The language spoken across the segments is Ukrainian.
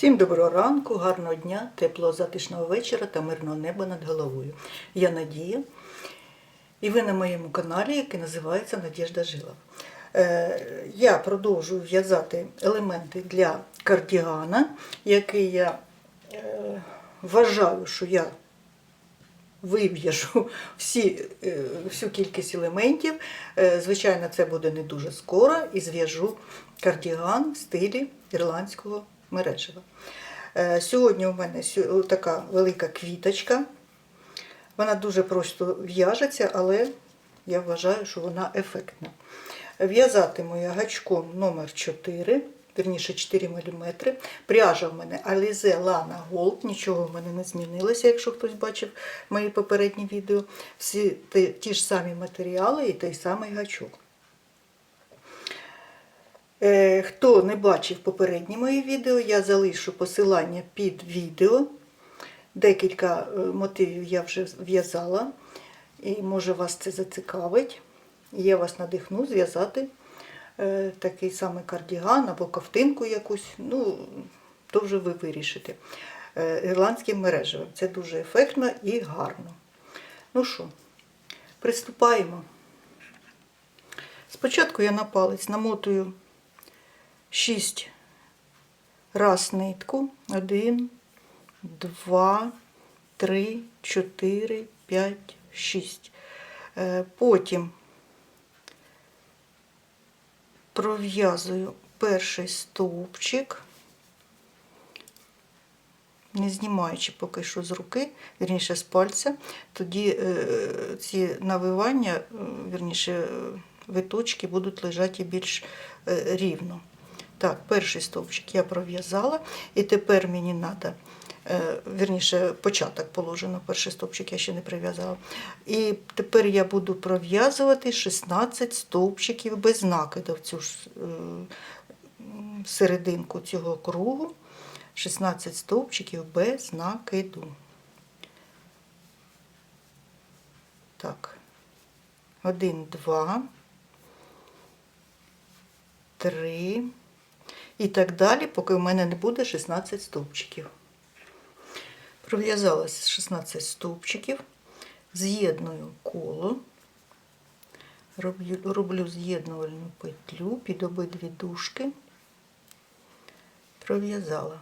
Всім доброго ранку, гарного дня, теплого затишного вечора та мирного неба над головою. Я Надія, і ви на моєму каналі, який називається Надіжда Жила. Е, я продовжую в'язати елементи для кардігана, який я е, вважаю, що я вив'яжу всі, е, всю кількість елементів. Звичайно, це буде не дуже скоро і зв'яжу кардіган в стилі ірландського мережева. Е, Сьогодні у мене така велика квіточка. Вона дуже просто в'яжеться, але я вважаю, що вона ефектна. В'язатиму я гачком номер 4 вірніше 4 мм. Пряжа в мене Alize Lana Gold, нічого в мене не змінилося, якщо хтось бачив мої попередні відео. Всі ті, ті ж самі матеріали і той самий гачок. Е, Хто не бачив попередні мої відео, я залишу посилання під відео. Декілька е, мотивів я вже в'язала, і може вас це зацікавить. Я вас надихну зв'язати е, такий самий кардіган або ковтинку якусь. Ну, то вже ви вирішите. Ірландським мережевим. Це дуже ефектно і гарно. Ну що, приступаємо. Спочатку я на палець намотую 6 раз нитку. 1, 2, 3, 4, 5, 6. Е, Потім пров'язую перший стовпчик, не знімаючи поки що з руки, вірніше з пальця, тоді е, ці навивання, е, вірніше, е, виточки будуть лежати більш рівно. Так, перший стовпчик я пров'язала, і тепер мені треба, вірніше, початок положено, перший стовпчик я ще не прив'язала. І тепер я буду пров'язувати 16 стовпчиків без накиду в цю ж е, серединку цього кругу. 16 стовпчиків без накиду. Так. Один, два, три. І так далі, поки в мене не буде 16 стовпчиків. Пров'язалося 16 стовпчиків, з'єдную коло, роблю, роблю з'єднувальну петлю під обидві дужки, пров'язала.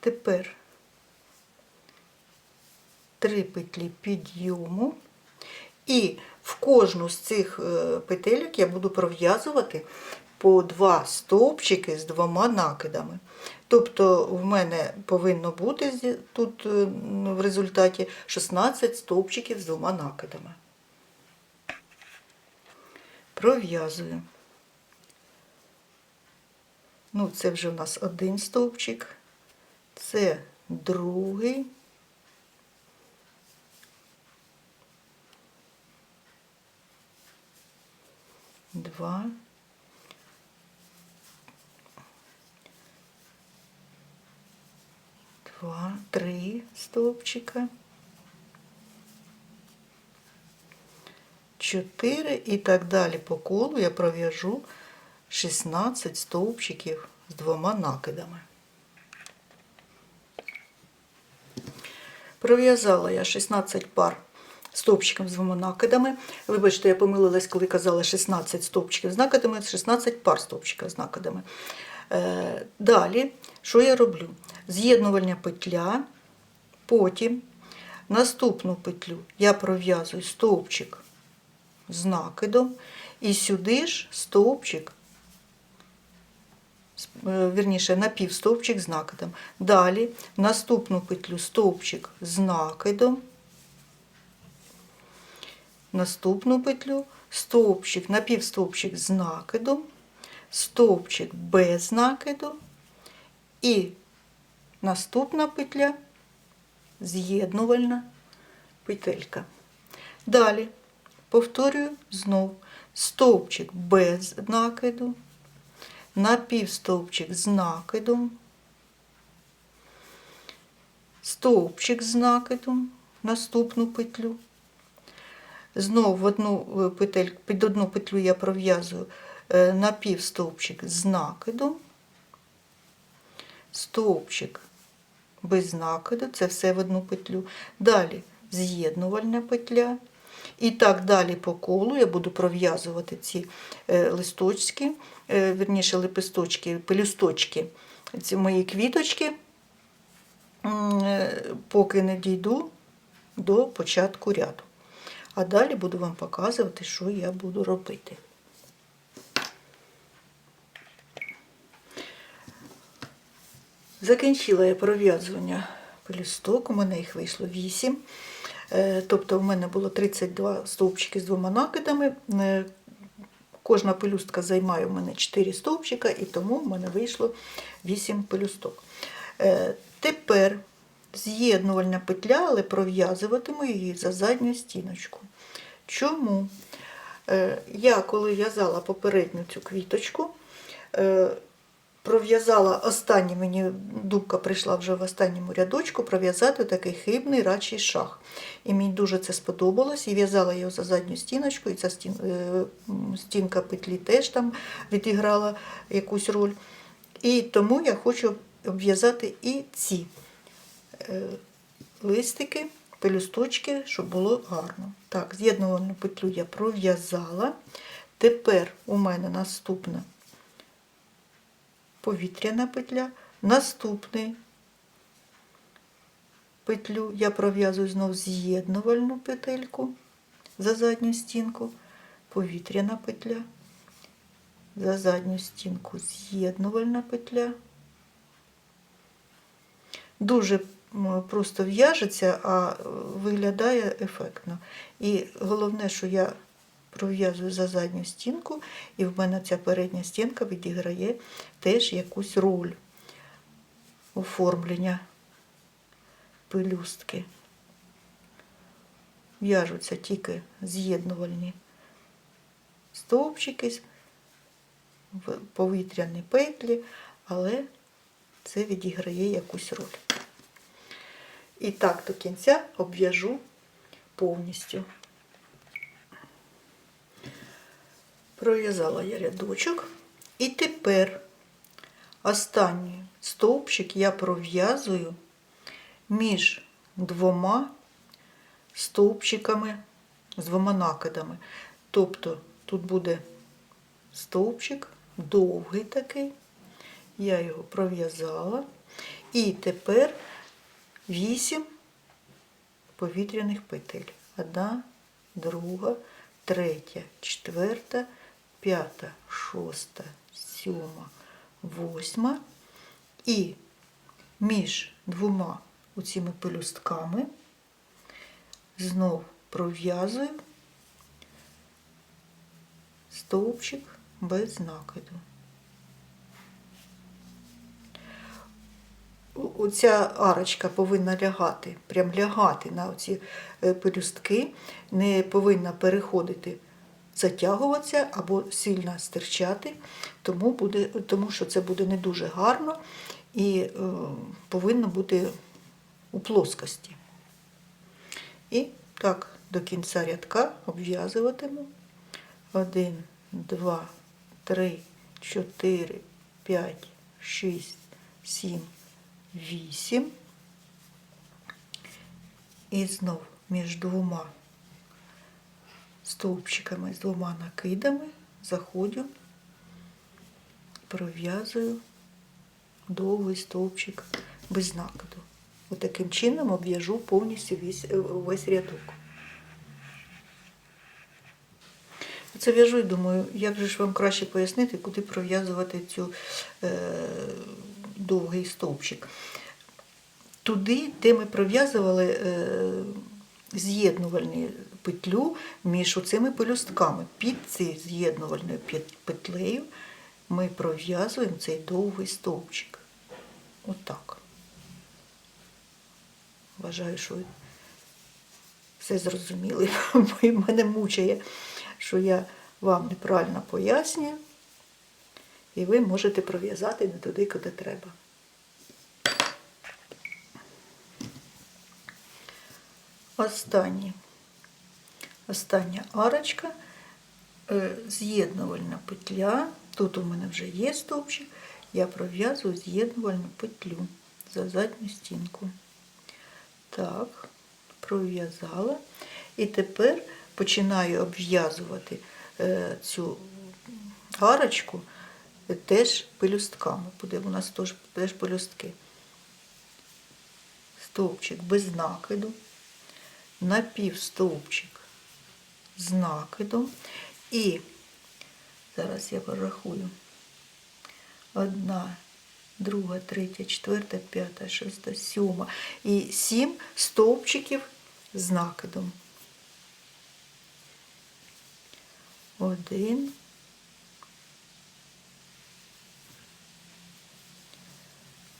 Тепер три петлі підйому, і в кожну з цих е, петельок я буду пров'язувати по два стовпчики з двома накидами. Тобто в мене повинно бути тут е, в результаті 16 стовпчиків з двома накидами. Пров'язую. Ну, це вже у нас один стовпчик, це другий. Два. Два, три стовпчика. Чотири і так далі по колу я пров'яжу 16 стовпчиків з двома накидами. Пров'язала я 16 пар стовпчиком з двома накидами. Вибачте, я помилилась, коли казала 16 стовпчиків з накидами, 16 пар стовпчиків з накидами. Е, далі, що я роблю? З'єднувальна петля, потім наступну петлю я пров'язую стовпчик з накидом, і сюди ж стовпчик е, вірніше, напівстовпчик з накидом. Далі наступну петлю стовпчик з накидом, наступну петлю стовпчик, напівстовпчик з накидом, стовпчик без накиду і наступна петля з'єднувальна петелька. Далі повторюю знов стовпчик без накиду, напівстовпчик з накидом, стовпчик з накидом, наступну петлю. Знову в одну е, петель, під одну петлю я пров'язую е, напівстовпчик з накидом, стовпчик без накиду, це все в одну петлю. Далі з'єднувальна петля. І так далі по колу я буду пров'язувати ці е, листочки, е, верніше лепесточки, пелюсточки, ці мої квіточки, е, поки не дійду до початку ряду. А далі буду вам показувати, що я буду робити. Закінчила я пров'язування пелюсток, у мене їх вийшло 8. Е, Тобто в мене було 32 стовпчики з двома накидами. Е, Кожна пелюстка займає у мене 4 стовпчика, і тому в мене вийшло 8 пелюсток. Е, Тепер з'єднувальна петля, але пров'язуватиму її за задню стіночку. Чому? Я коли в'язала попередню цю квіточку, пров'язала останній, мені думка прийшла вже в останньому рядочку, пров'язати такий хибний рачий шах. І мені дуже це сподобалось. І в'язала його за задню стіночку, і ця стін, е, стінка петлі теж там відіграла якусь роль. І тому я хочу обв'язати і ці е, листики, пелюсточки, щоб було гарно. Так, з'єднувальну петлю я пров'язала. Тепер у мене наступна повітряна петля. Наступний петлю я пров'язую знов з'єднувальну петельку за задню стінку, повітряна петля, за задню стінку з'єднувальна петля. Дуже просто в'яжеться, а е, виглядає ефектно. І головне, що я пров'язую за задню стінку, і в мене ця передня стінка відіграє теж якусь роль оформлення пелюстки. В'яжуться тільки з'єднувальні стовпчики, повітряні петлі, але це відіграє якусь роль. І так до кінця обв'яжу повністю. Пров'язала я рядочок. І тепер останній стовпчик я пров'язую між двома стовпчиками з двома накидами. Тобто тут буде стовпчик довгий такий. Я його пров'язала. І тепер 8 повітряних петель. Одна, друга, третя, четверта, п'ята, шоста, сьома, восьма. І між двома оціми пелюстками знов пров'язую стовпчик без накиду. Оця арочка повинна лягати, прям лягати на оці е, пелюстки, не повинна переходити, затягуватися або сильно стирчати, тому, буде, тому що це буде не дуже гарно і е, повинно бути у плоскості. І так до кінця рядка обв'язуватиму. Один, два, три, чотири, п'ять, шість, сім, вісім. І знов між двома стовпчиками з двома накидами заходжу, пров'язую довгий стовпчик без накиду. Отаким чином обв'яжу повністю весь, е, весь рядок. Це в'яжу і думаю, як же ж вам краще пояснити, куди пров'язувати цю е, довгий стовпчик. Туди, де ми пров'язували е, з'єднувальну петлю між оцими пелюстками. Під цією з'єднувальною петлею ми пров'язуємо цей довгий стовпчик. Отак. Вважаю, що все зрозуміли, бо мене мучає, що я вам неправильно пояснюю, і ви можете пров'язати не туди, куди треба. Останнє. Остання арочка, е, з'єднувальна петля. Тут у мене вже є стовпчик. я пров'язую з'єднувальну петлю за задню стінку. Так, пров'язала. І тепер починаю обв'язувати е, цю арочку теж пелюстками. Буде у нас теж, теж пелюстки. Стовпчик без накиду, напівстовпчик з накидом. І зараз я порахую. Одна, друга, третя, четверта, п'ята, шоста, сьома. І сім стовпчиків з накидом. Один.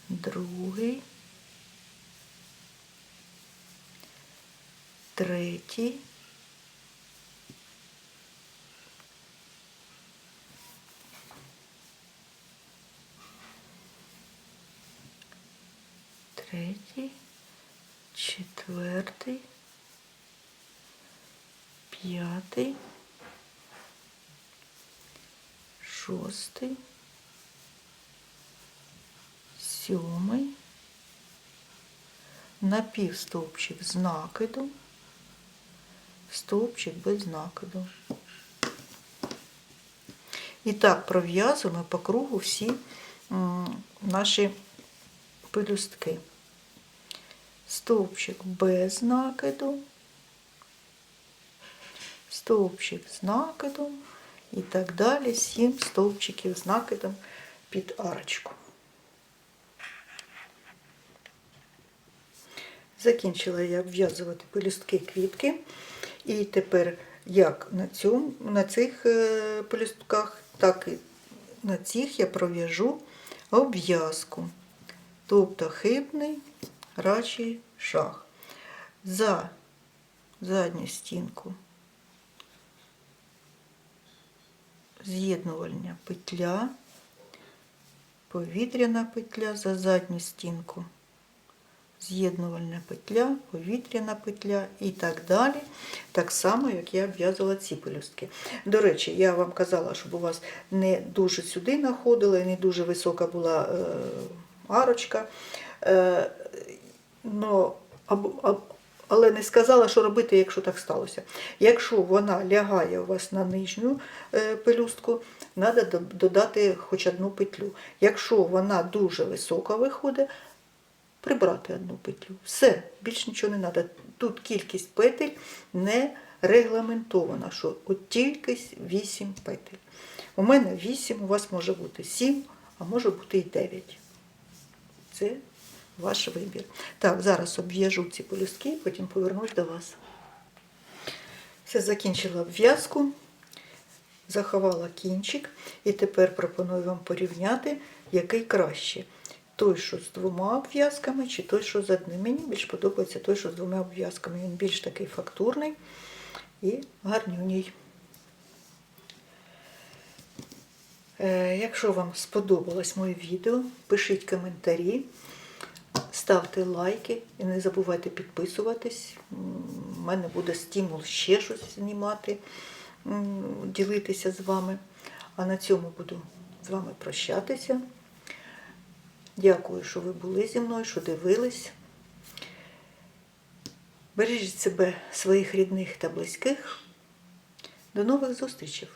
Другий. Третій. Третій, четвертий, п'ятий, шостий, сьомий, напівстовпчик з накидом, стовпчик без накиду. І так пров'язуємо по кругу всі наші пелюстки. Стовпчик без накиду, стовпчик з накидом і так далі. Сім стовпчиків з накидом під арочку. Закінчила я обв'язувати пелюстки квітки. І тепер як на, цьому, на цих е, пелюстках, так і на цих я пров'яжу обв'язку. Тобто хибний рачий шаг. За задню стінку з'єднувальня петля, повітряна петля за задню стінку, з'єднувальна петля, повітряна петля і так далі. Так само, як я обв'язувала ці пелюстки. До речі, я вам казала, щоб у вас не дуже сюди находила і не дуже висока була е, арочка. Е, но, або- аб- але не сказала, що робити, якщо так сталося. Якщо вона лягає у вас на нижню е, пелюстку, треба додати хоч одну петлю. Якщо вона дуже висока виходить, прибрати одну петлю. Все, більше нічого не треба. Тут кількість петель не регламентована, що от тільки 8 петель. У мене 8, у вас може бути 7, а може бути і 9. Це ваш вибір. Так, зараз обв'яжу ці полюстки, потім повернусь до вас. Все, закінчила обв'язку, заховала кінчик, і тепер пропоную вам порівняти, який краще. Той, що з двома обв'язками, чи той, що з одним. Мені більш подобається той, що з двома обв'язками. Він більш такий фактурний і гарнюній. Е, Якщо вам сподобалось моє відео, пишіть коментарі, ставте лайки і не забувайте підписуватись. У мене буде стимул ще щось знімати, ділитися з вами. А на цьому буду з вами прощатися. Дякую, що ви були зі мною, що дивились. Бережіть себе, своїх рідних та близьких. До нових зустрічей!